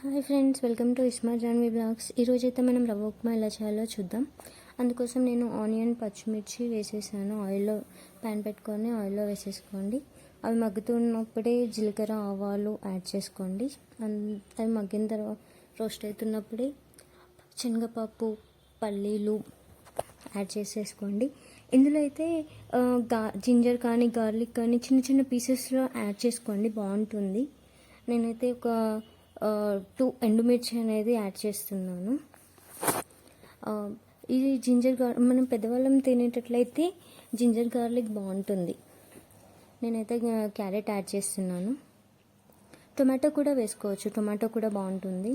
Hi friends welcome to Isma Janvi blogs. ఈరోజు అయితే మనం రవ్వ ఉప్మా ఎలా చేయాలో చూద్దాం. అందుకోసం నేను ఆనియన్ పచ్చిమిర్చి వేసేసాను. ఆయిల్లో ప్యాన్ పెట్టుకొని ఆయిల్లో వేసేసుకోండి. అవి మగ్గుతున్నప్పుడే జీలకర్ర ఆవాలు యాడ్ చేసుకోండి. అవి మగ్గిన తర్వాత రోస్ట్ అవుతున్నప్పుడే శనగపప్పు పల్లీలు యాడ్ చేసేసుకోండి. ఇందులో అయితే గా జింజర్ కానీ గార్లిక్ కానీ చిన్న చిన్న పీసెస్లో యాడ్ చేసుకోండి. బాగుంటుంది. నేనైతే ఒక టూ ఎండుమిర్చి అనేది యాడ్ చేస్తున్నాను. ఇది జింజర్ గార్ మనం పెద్దవాళ్ళం తినేటట్లయితే జింజర్ గార్లిక్ బాగుంటుంది. నేనైతే క్యారెట్ యాడ్ చేస్తున్నాను. టొమాటో కూడా వేసుకోవచ్చు. టొమాటో కూడా బాగుంటుంది.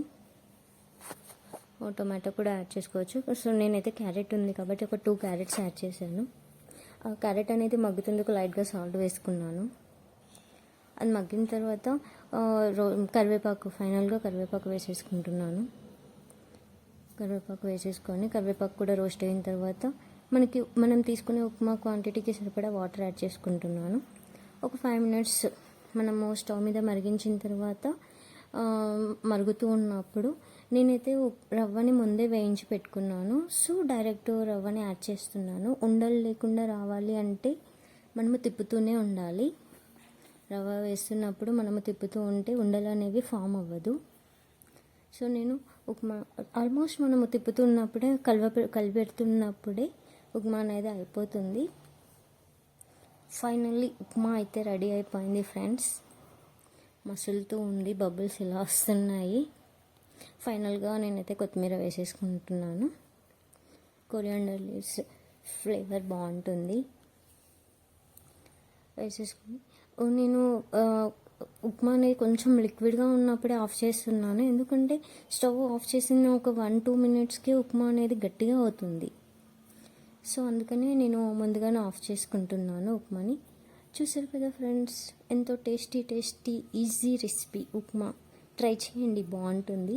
ఓ టొమాటో కూడా యాడ్ చేసుకోవచ్చు. సో నేనైతే క్యారెట్ ఉంది కాబట్టి ఒక టూ క్యారెట్స్ యాడ్ చేశాను. ఆ క్యారెట్ అనేది మగ్గుతుందుకు లైట్గా సాల్ట్ వేసుకున్నాను. అది మగ్గిన తర్వాత రో కరివేపాకు ఫైనల్గా కరివేపాకు వేసేసుకుంటున్నాను. కరివేపాకు వేసేసుకొని కరివేపాకు కూడా రోస్ట్ అయిన తర్వాత మనకి మనం తీసుకునే ఉప్మా క్వాంటిటీకి సరిపడా వాటర్ యాడ్ చేసుకుంటున్నాను. ఒక ఫైవ్ మినిట్స్ మనము స్టవ్ మీద మరిగించిన తర్వాత మరుగుతూ ఉన్నప్పుడు నేనైతే ఉప్- రవ్వని ముందే వేయించి పెట్టుకున్నాను. సో డైరెక్ట్ రవ్వని యాడ్ చేస్తున్నాను. ఉండలు లేకుండా రావాలి అంటే మనము తిప్పుతూనే ఉండాలి. రవ్వ వేస్తున్నప్పుడు మనము తిప్పుతూ ఉంటే ఉండలు అనేవి ఫామ్ అవ్వదు. సో నేను ఉప్మా ఆల్మోస్ట్ మనము తిప్పుతున్నప్పుడే కలవ కలిపెడుతున్నప్పుడే ఉప్మా అనేది అయిపోతుంది. ఫైనల్లీ ఉప్మా అయితే రెడీ అయిపోయింది ఫ్రెండ్స్. మసులుతూ ఉంది బబుల్స్ ఇలా వస్తున్నాయి. ఫైనల్గా నేనైతే కొత్తిమీర వేసేసుకుంటున్నాను. కొరియాండర్ లీవ్స్ ఫ్లేవర్ బాగుంటుంది. వేసేసుకుని నేను ఉప్మా అనేది కొంచెం లిక్విడ్గా ఉన్నప్పుడే ఆఫ్ చేస్తున్నాను. ఎందుకంటే స్టవ్ ఆఫ్ చేసిన ఒక వన్ టూ మినిట్స్కి ఉప్మా అనేది గట్టిగా అవుతుంది. సో అందుకని నేను ముందుగానే ఆఫ్ చేసుకుంటున్నాను ఉప్మాని. చూసారు కదా ఫ్రెండ్స్ ఎంతో tasty tasty easy recipe upma. Try చేయండి బాగుంటుంది.